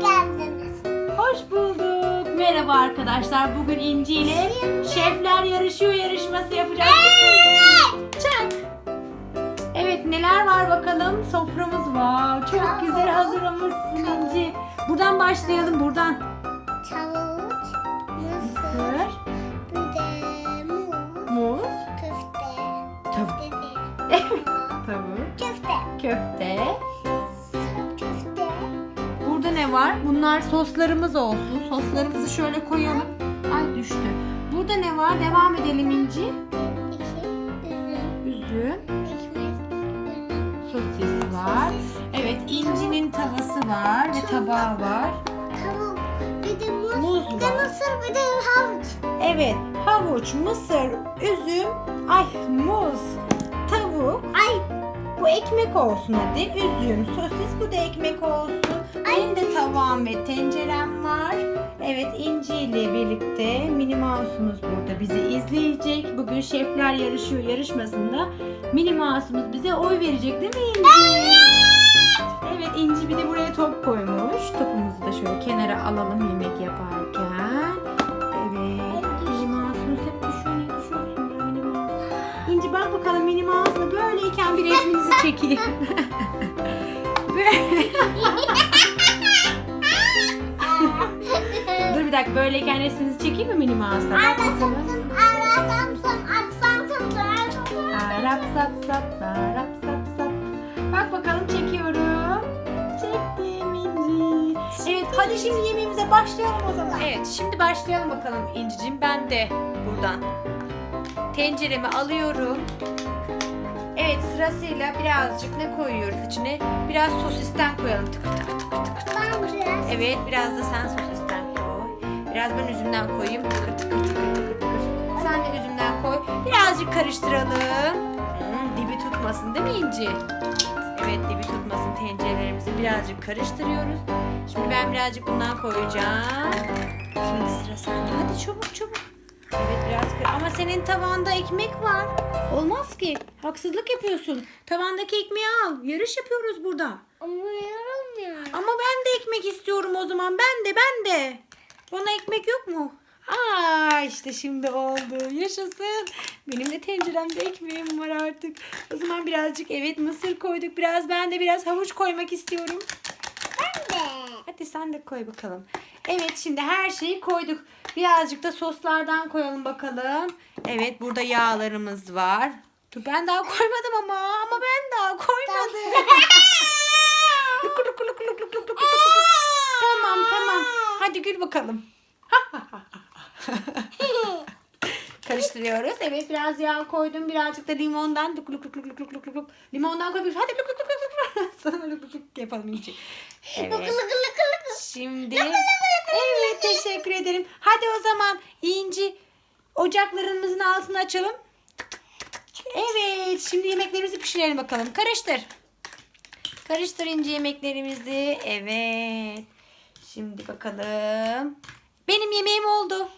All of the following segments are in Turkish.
geldiniz. Hoş bulduk. Merhaba arkadaşlar. Bugün İnci ile Şefler Yarışıyor yarışması yapacağız. Çak. Evet neler var bakalım. Soframız var. Çok güzel hazırlamışsın İnci. Buradan başlayalım buradan. Çavuş, mısır, bir de muz, muz, köfte, tavuk, köfte, köfte. köfte, var? Bunlar soslarımız olsun. Soslarımızı şöyle koyalım. Ay düştü. Burada ne var? Devam edelim İnci. üzüm, Üzüm, sosis var. Evet, İnci'nin tavası var ve tabağı var. tavuk, bir de muz, Muz bir de mısır, bir de havuç. Evet, havuç, mısır, üzüm, ay muz, tavuk. Ay bu ekmek olsun hadi. Üzüm, sosis bu da ekmek olsun. Benim de tabağım ve tencerem var. Evet İnci ile birlikte Minnie Mouse'umuz burada bizi izleyecek. Bugün Şefler Yarışıyor yarışmasında Minnie Mouse'umuz bize oy verecek değil mi İnci? Evet İnci bir de buraya top koymuş. Topumuzu da şöyle kenara alalım yemek yaparken. Böyleyken bir resminizi çekeyim. Dur bir dakika böyleyken resminizi çekeyim mi Minnie Mouse'la? Bak bakalım. Ara samsam, at samsam, ara samsam. Arap sap sap, Arap sap sap. Bak bakalım çekiyorum. Çektim İnci. Evet hadi şimdi yemeğimize başlayalım o zaman. Evet şimdi başlayalım bakalım İnci'cim. Ben de buradan tenceremi alıyorum. Sırasıyla birazcık ne koyuyoruz içine? Biraz sosisten koyalım. Tıkır tıkır tıkır tıkır. Ben biraz Evet biraz da sen sosisten koy. Biraz ben üzümden koyayım. Tıkır tıkır tıkır tıkır tıkır. Sen de üzümden koy. Birazcık karıştıralım. Hmm, dibi tutmasın değil mi İnci? Evet dibi tutmasın tencerelerimizi birazcık karıştırıyoruz. Şimdi ben birazcık bundan koyacağım. Şimdi sıra sende. Hadi çabuk çabuk. Senin tavanda ekmek var. Olmaz ki. Haksızlık yapıyorsun. Tavandaki ekmeği al. Yarış yapıyoruz burada. umuyorum ya. Ama ben de ekmek istiyorum o zaman. Ben de ben de. Bana ekmek yok mu? Aa işte şimdi oldu. Yaşasın. Benim de tenceremde ekmeğim var artık. O zaman birazcık evet mısır koyduk. Biraz ben de biraz havuç koymak istiyorum. Ben de. Hadi sen de koy bakalım. Evet şimdi her şeyi koyduk. Birazcık da soslardan koyalım bakalım. Evet burada yağlarımız var. Dur ben daha koymadım ama. Ama ben daha koymadım. Luku. Tamam tamam. Hadi gül bakalım. Karıştırıyoruz. Evet biraz yağ koydum. Birazcık da limondan. Luk luk luk luk luk luk luk luk. Limondan koyuyoruz. Hadi luk luk luk luk luk. Sana luk luk luk yapalım iyice. Evet. Şimdi evet teşekkür ederim. Hadi o zaman İnci ocaklarımızın altını açalım. Evet şimdi yemeklerimizi pişirelim bakalım. Karıştır. Karıştır İnci yemeklerimizi. Evet. Şimdi bakalım. Benim yemeğim oldu.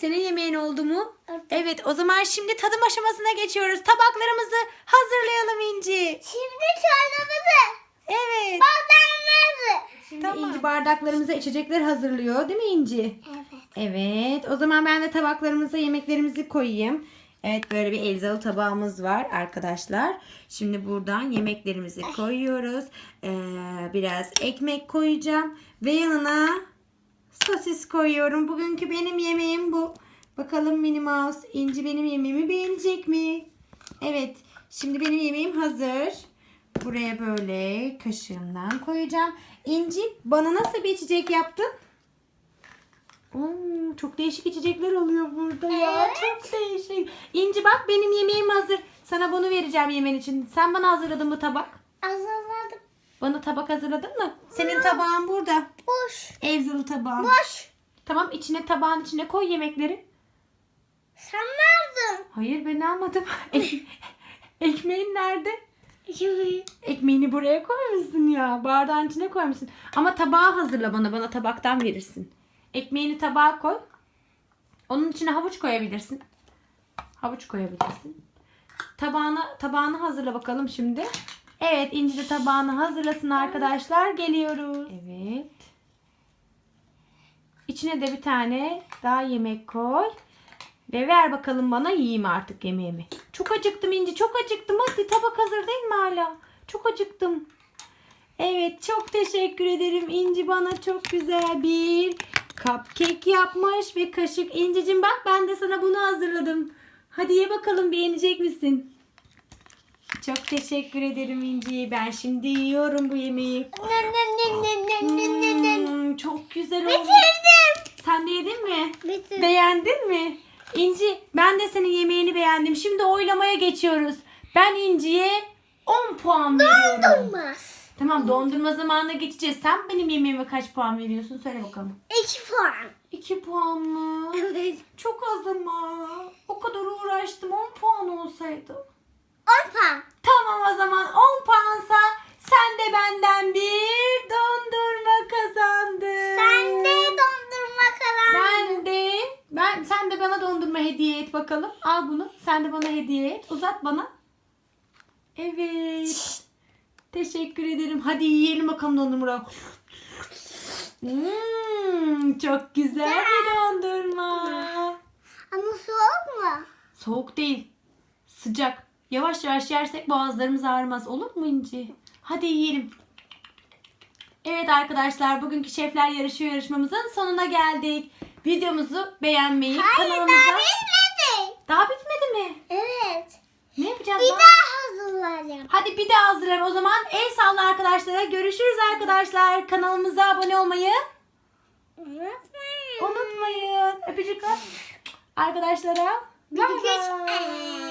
Senin yemeğin oldu mu? Evet o zaman şimdi tadım aşamasına geçiyoruz. Tabaklarımızı hazırlayalım İnci. Şimdi çorbamızı. Evet. Bardağımızı. Şimdi İnci bardaklarımıza içecekler hazırlıyor değil mi İnci? Evet. Evet. O zaman ben de tabaklarımıza yemeklerimizi koyayım. Evet böyle bir elzalı tabağımız var arkadaşlar. Şimdi buradan yemeklerimizi koyuyoruz. Ee, biraz ekmek koyacağım. Ve yanına sosis koyuyorum. Bugünkü benim yemeğim bu. Bakalım Minnie Mouse İnci benim yemeğimi beğenecek mi? Evet. Şimdi benim yemeğim hazır. Buraya böyle kaşığımdan koyacağım. İnci bana nasıl bir içecek yaptın? Oo, çok değişik içecekler oluyor burada ya. Evet. Çok değişik. İnci bak benim yemeğim hazır. Sana bunu vereceğim yemen için. Sen bana hazırladın mı tabak? Hazırladım. Bana tabak hazırladın mı? Senin tabağın burada. Boş. Evzalı tabağın. Boş. Tamam içine tabağın içine koy yemekleri. Sen neredin? Hayır ben almadım. Ek- Ekmeğin nerede? Ekmeğini buraya koymuşsun ya. Bardağın içine koymuşsun. Ama tabağı hazırla bana. Bana tabaktan verirsin. Ekmeğini tabağa koy. Onun içine havuç koyabilirsin. Havuç koyabilirsin. Tabağına, tabağını hazırla bakalım şimdi. Evet İnci de tabağını hazırlasın arkadaşlar. Geliyoruz. Evet. İçine de bir tane daha yemek koy. Ve ver bakalım bana yiyeyim artık yemeğimi. Çok acıktım İnci çok acıktım. Hadi tabak hazır değil mi hala? Çok acıktım. Evet çok teşekkür ederim. İnci bana çok güzel bir cupcake yapmış ve kaşık. İncicim bak ben de sana bunu hazırladım. Hadi ye bakalım beğenecek misin? Çok teşekkür ederim İnci. Ben şimdi yiyorum bu yemeği. Hmm, çok güzel oldu. Bitirdim. Sen de yedin mi? Bitirdim. Beğendin mi? İnci ben de senin yemeğini beğendim. Şimdi oylamaya geçiyoruz. Ben İnci'ye 10 puan veriyorum. Olmaz. Tamam dondurma zamanına geçeceğiz. Sen benim yemeğime kaç puan veriyorsun? Söyle bakalım. İki puan. 2 puan mı? Evet. Çok az ama. O kadar uğraştım. 10 puan olsaydı. On puan. Tamam o zaman 10 puansa sen de benden bir dondurma bana dondurma hediye et bakalım. Al bunu. Sen de bana hediye et. Uzat bana. Evet. Teşekkür ederim. Hadi yiyelim bakalım dondurma. Hmm, çok güzel bir dondurma. Ama soğuk mu? Soğuk değil. Sıcak. Yavaş yavaş yersek boğazlarımız ağrımaz. Olur mu İnci? Hadi yiyelim. Evet arkadaşlar bugünkü şefler yarışıyor yarışmamızın sonuna geldik. Videomuzu beğenmeyi, Hayır kanalımıza... daha bitmedi. Daha bitmedi mi? Evet. Ne yapacağız Bir daha? daha hazırlayacağım. Hadi bir daha hazırlayalım. O zaman el salla arkadaşlara. Görüşürüz arkadaşlar. Kanalımıza abone olmayı Unutmayın. unutmayın. Öpücük at. Arkadaşlara. Öpücük. bay.